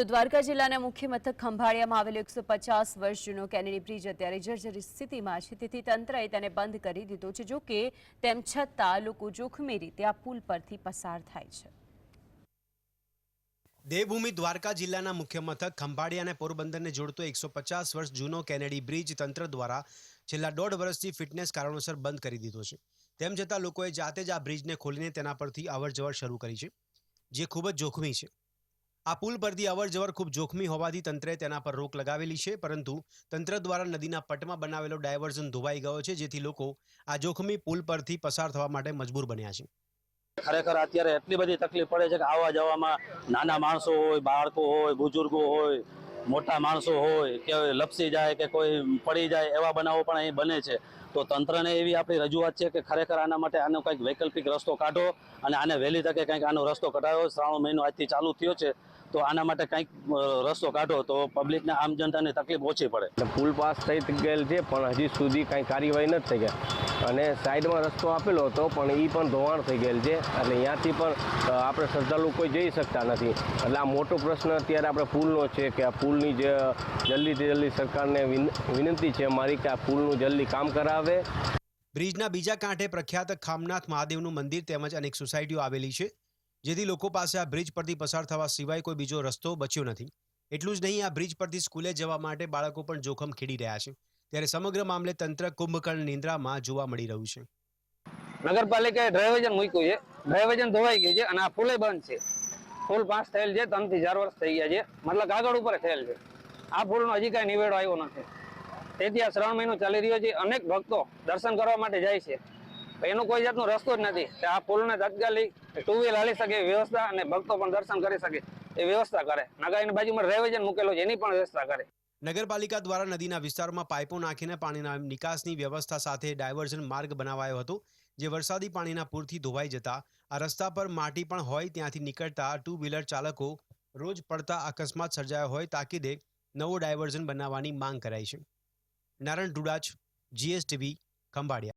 તો દ્વારકા જિલ્લાના મુખ્ય મથક ખંભાળિયામાં આવેલો એકસો પચાસ વર્ષ જૂનો કેનેડી બ્રિજ અત્યારે જર્જરી સ્થિતિમાં છે. તેથી તંત્રએ તેને બંધ કરી દીધો છે. જોકે તેમ છતાં લોકો જોખમી રીતે આ પુલ પરથી પસાર થાય છે. દેવભૂમિ દ્વારકા જિલ્લાના મુખ્ય મથક ખંભાળિયા અને પોરબંદરને જોડતો એકસો પચાસ વર્ષ જૂનો કેનેડી બ્રિજ તંત્ર દ્વારા છેલ્લા દોઢ વર્ષથી ફિટનેસ કારણોસર બંધ કરી દીધો છે. તેમ છતાં લોકોએ જાતે જ આ બ્રિજને ખોલીને તેના પરથી અવરજવર શરૂ કરી છે, જે ખૂબ જ જોખમી છે. આ પુલ પરથી અવરજવર ખૂબ જોખમી હોવાથી તંત્રે તેના પર રોક લગાવેલી છે, પરંતુ તંત્ર દ્વારા નદીના પટમાં બનાવેલો ડાયવર્ઝન ધોવાઈ ગયો છે, જેથી લોકો આ જોખમી પુલ પરથી પસાર થવા માટે મજબૂર બન્યા છે. ખરેખર અત્યારે એટલી બધી તકલીફ પડે છે કે આવવા જવામાં નાના માણસો હોય, બાળકો હોય, બુજુર્ગો હોય, મોટા માણસો હોય, કે લપસી જાય કે કોઈ પડી જાય એવા બનાવો પણ અહીં બને છે. તો તંત્રને એવી આપણી રજૂઆત છે કે ખરેખર આના માટે આનો કંઈક વૈકલ્પિક રસ્તો કાઢો અને આને વહેલી તકે કંઈક આનો રસ્તો કઢાયો. શ્રાવણ મહિનો આજથી ચાલુ થયો છે, તો આના માટે કંઈક રસ્તો કાઢો તો પબ્લિકને આમ જનતાને તકલીફ ઓછી પડે. પુલ પાસ થઈ ગયેલ છે, પણ હજી સુધી કાંઈ કાર્યવાહી નથી થઈ ગઈ અને સાઈડમાં રસ્તો આપેલો હતો, પણ એ પણ ધોવાણ થઈ ગયેલ છે. એટલે અહીંયાથી પણ આપણે શ્રદ્ધાળુ કોઈ જઈ શકતા નથી. એટલે આ મોટો પ્રશ્ન અત્યારે આપણે પુલનો છે કે આ પુલની જે જલ્દીથી જલ્દી સરકારને વિનંતી છે મારી કે આ પુલનું જલ્દી કામ કરાવે. બ્રિજના બીજા કાંઠે પ્રખ્યાત ખામનાથ મહાદેવનું મંદિર તેમજ અનેક સોસાયટીઓ આવેલી છે જેથી લોકો પાસે આ બ્રિજ પરથી પસાર થવા સિવાય કોઈ બીજો રસ્તો બચ્યો નથી. એટલું જ નહીં આ બ્રિજ પરથી સ્કૂલે જવા માટે બાળકો પણ જોખમ ખેડી રહ્યા છે. ત્યારે સમગ્ર મામલે તંત્ર કુંભકર્ણ નિંદ્રામાં જોવા મળી રહ્યું છે. નગરપાલિકાએ ડ્રાઇવેજન મૂક્યું છે. ડ્રાઇવેજન ધોવાઈ ગયું છે અને આ પુલે બંધ છે. પુલ પાસ થયેલ છે ત્રણથી ચાર વર્ષ થઈ ગયા છે. મતલબ કાગળ ઉપર થયેલ છે. આ પુલનો હજી કાંઈ નિવેડો આવ્યો નથી. તેથી આ શ્રાવણ મહિનો ચાલી રહ્યો છે. અનેક ભક્તો દર્શન કરવા માટે જાય છે. એનો કોઈ જાતનો રસ્તો જ નથી આ પુલને તાત્કાલિક ટુ વ્હીલ હાલી શકે વ્યવસ્થા અને ભક્તો પણ દર્શન કરી શકે એ વ્યવસ્થા કરે. નગાઈની બાજુમાં રેવેજન મૂકેલો છે, એની પણ વ્યવસ્થા કરે. નગરપાલિકા દ્વારા નદીના વિસ્તારમાં પાઇપો નાખીને પાણીના નિકાસની વ્યવસ્થા સાથે ડાયવર્ઝન માર્ગ બનાવાયો હતો, જે વરસાદી પાણીના પૂરથી ધોવાઈ જતા આ રસ્તા પર માટી પણ હોય ત્યાંથી નીકળતા ટુ વ્હીલર ચાલકો રોજ પડતા અકસ્માત સર્જાયો હોય તાકીદે નવો ડાયવર્ઝન બનાવવાની માંગ કરાઈ છે. નારાયણ ડુડાચ જીએસટીવી ખંભાળિયા.